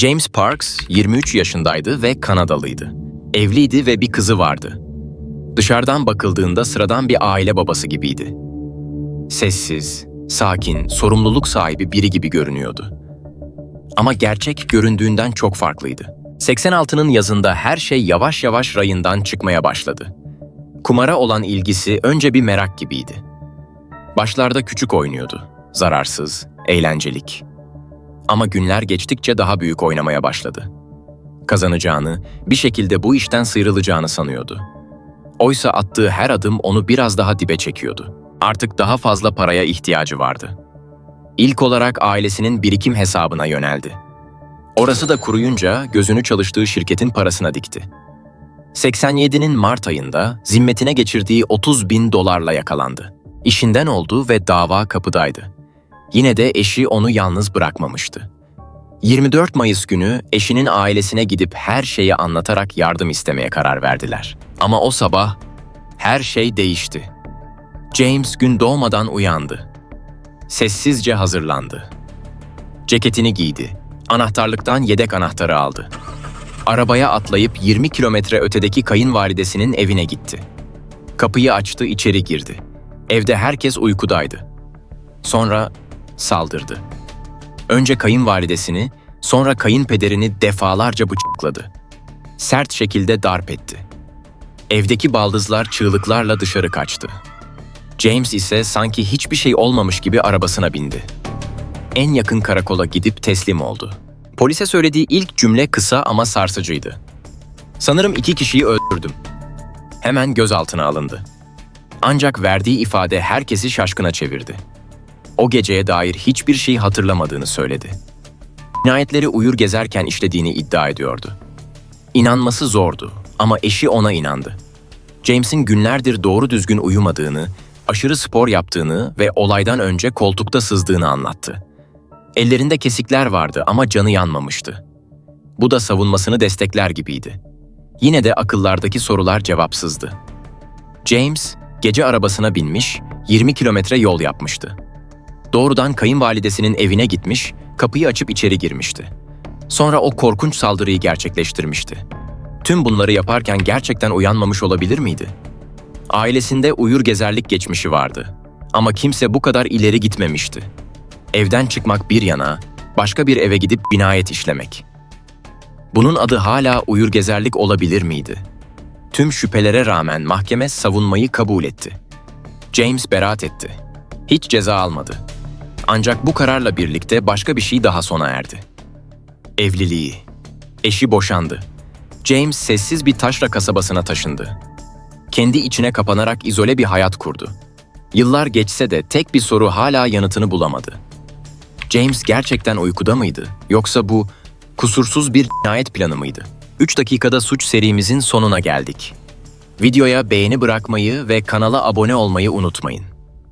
James Parks 23 yaşındaydı ve Kanadalıydı. Evliydi ve bir kızı vardı. Dışarıdan bakıldığında sıradan bir aile babası gibiydi. Sessiz, sakin, sorumluluk sahibi biri gibi görünüyordu. Ama gerçek göründüğünden çok farklıydı. 86'nın yazında her şey yavaş yavaş rayından çıkmaya başladı. Kumara olan ilgisi önce bir merak gibiydi. Başlarda küçük oynuyordu. Zararsız, eğlencelik. Ama günler geçtikçe daha büyük oynamaya başladı. Kazanacağını, bir şekilde bu işten sıyrılacağını sanıyordu. Oysa attığı her adım onu biraz daha dibe çekiyordu. Artık daha fazla paraya ihtiyacı vardı. İlk olarak ailesinin birikim hesabına yöneldi. Orası da kuruyunca gözünü çalıştığı şirketin parasına dikti. 87'nin Mart ayında zimmetine geçirdiği 30 bin dolarla yakalandı. İşinden oldu ve dava kapıdaydı. Yine de eşi onu yalnız bırakmamıştı. 24 Mayıs günü eşinin ailesine gidip her şeyi anlatarak yardım istemeye karar verdiler. Ama o sabah her şey değişti. James gün doğmadan uyandı. Sessizce hazırlandı. Ceketini giydi. Anahtarlıktan yedek anahtarı aldı. Arabaya atlayıp 20 kilometre ötedeki kayınvalidesinin evine gitti. Kapıyı açtı, içeri girdi. Evde herkes uykudaydı. Sonra saldırdı. Önce kayınvalidesini, sonra kayınpederini defalarca bıçakladı. Sert şekilde darp etti. Evdeki baldızlar çığlıklarla dışarı kaçtı. James ise sanki hiçbir şey olmamış gibi arabasına bindi. En yakın karakola gidip teslim oldu. Polise söylediği ilk cümle kısa ama sarsıcıydı. Sanırım iki kişiyi öldürdüm. Hemen gözaltına alındı. Ancak verdiği ifade herkesi şaşkına çevirdi. O geceye dair hiçbir şey hatırlamadığını söyledi. Cinayetleri uyur gezerken işlediğini iddia ediyordu. İnanması zordu ama eşi ona inandı. James'in günlerdir doğru düzgün uyumadığını, aşırı spor yaptığını ve olaydan önce koltukta sızdığını anlattı. Ellerinde kesikler vardı ama canı yanmamıştı. Bu da savunmasını destekler gibiydi. Yine de akıllardaki sorular cevapsızdı. James, gece arabasına binmiş, 20 kilometre yol yapmıştı. Doğrudan kayınvalidesinin evine gitmiş, kapıyı açıp içeri girmişti. Sonra o korkunç saldırıyı gerçekleştirmişti. Tüm bunları yaparken gerçekten uyanmamış olabilir miydi? Ailesinde uyur gezerlik geçmişi vardı. Ama kimse bu kadar ileri gitmemişti. Evden çıkmak bir yana, başka bir eve gidip binayet işlemek. Bunun adı hala uyur gezerlik olabilir miydi? Tüm şüphelere rağmen mahkeme savunmayı kabul etti. James beraat etti. Hiç ceza almadı. Ancak bu kararla birlikte başka bir şey daha sona erdi. Evliliği. Eşi boşandı. James sessiz bir taşra kasabasına taşındı. Kendi içine kapanarak izole bir hayat kurdu. Yıllar geçse de tek bir soru hala yanıtını bulamadı. James gerçekten uykuda mıydı? Yoksa bu kusursuz bir cinayet planı mıydı? 3 dakikada suç serimizin sonuna geldik. Videoya beğeni bırakmayı ve kanala abone olmayı unutmayın.